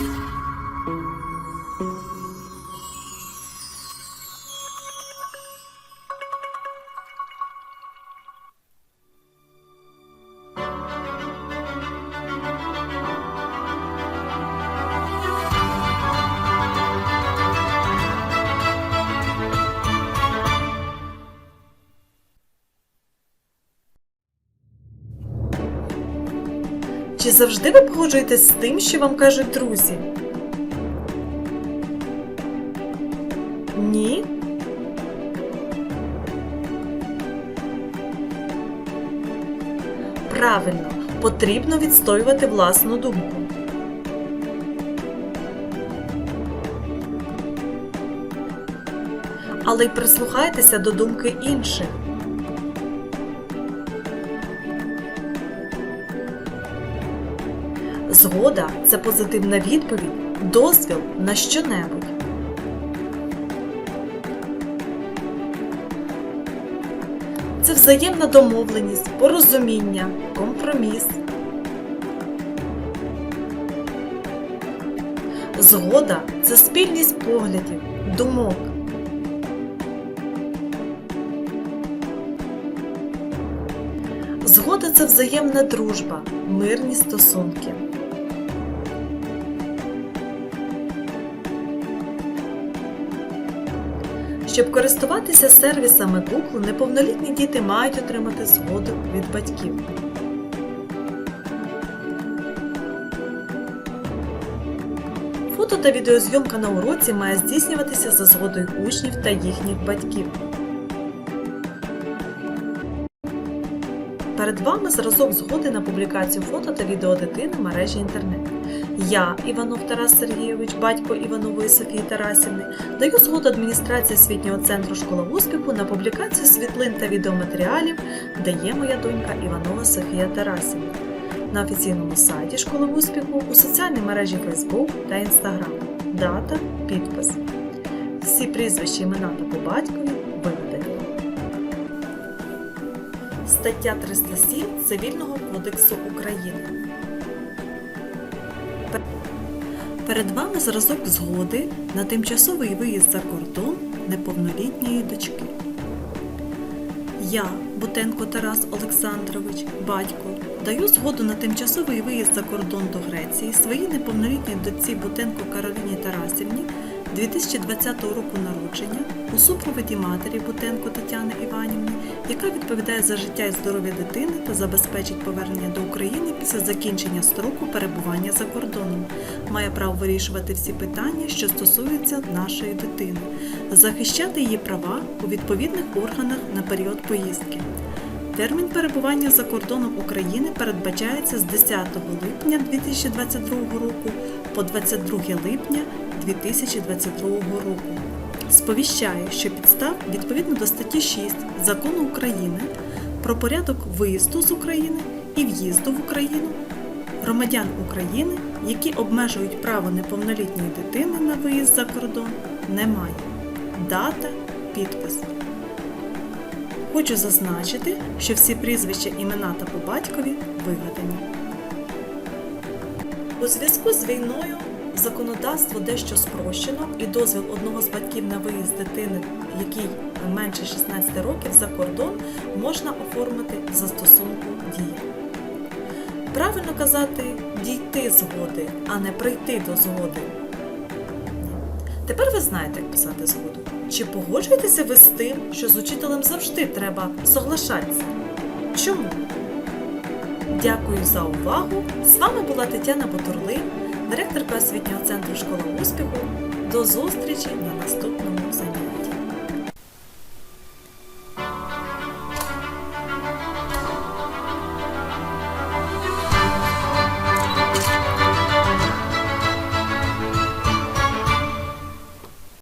You. Чи завжди ви погоджуєтесь з тим, що вам кажуть друзі? Ні? Правильно, потрібно відстоювати власну думку. Але й прислухайтеся до думки інших. Згода це позитивна відповідь, дозвіл на щонебудь. Це взаємна домовленість, порозуміння, компроміс. Згода це спільність поглядів, думок. Згода це взаємна дружба, мирні стосунки. Щоб користуватися сервісами Google, неповнолітні діти мають отримати згоду від батьків. Фото та відеозйомка на уроці має здійснюватися за згодою учнів та їхніх батьків. Перед вами зразок згоди на публікацію фото та відео дитини в мережі інтернет. Я, Іванов Тарас Сергійович, батько Іванової Софії Тарасівни, даю згоду адміністрації освітнього центру школа успіху на публікацію світлин та відеоматеріалів, де є моя донька Іванова Софія Тарасівна на офіційному сайті школи успіху, у соціальній мережі Facebook та Instagram. Дата, підпис. Всі прізвища, імена та по батькові Стаття 307 Цивільного кодексу України. Перед вами зразок згоди на тимчасовий виїзд за кордон неповнолітньої дочки. Я, Бутенко Тарас Олександрович, батько, даю згоду на тимчасовий виїзд за кордон до Греції своїй неповнолітній дочці Бутенко Кароліні Тарасівні 2020 року народження у супроводі матері Бутенко Тетяни Іванівни, яка відповідає за життя і здоров'я дитини та забезпечить повернення до України після закінчення строку перебування за кордоном. Має право вирішувати всі питання, що стосуються нашої дитини, захищати її права у відповідних органах на період поїздки. Термін перебування за кордоном України передбачається з 10 липня 2022 року по 22 липня 2022 року. Сповіщаю, що підстав відповідно до статті 6 Закону України про порядок виїзду з України і в'їзду в Україну громадян України, які обмежують право неповнолітньої дитини на виїзд за кордон, немає. Дата, підпис. Хочу зазначити, що всі прізвища, імена та по батькові вигадані. У зв'язку з війною законодавство дещо спрощено і дозвіл одного з батьків на виїзд дитини, який менше 16 років за кордон, можна оформити в застосунку дія. Правильно казати дійти згоди, а не прийти до згоди. Тепер ви знаєте, як писати згоду. Чи погоджуєтеся ви з тим, що з учителем завжди треба соглашатися? Чому? Дякую за увагу! З вами була Тетяна Бутурлин, директорка освітнього центру школа успіху. До зустрічі на наступному занятті.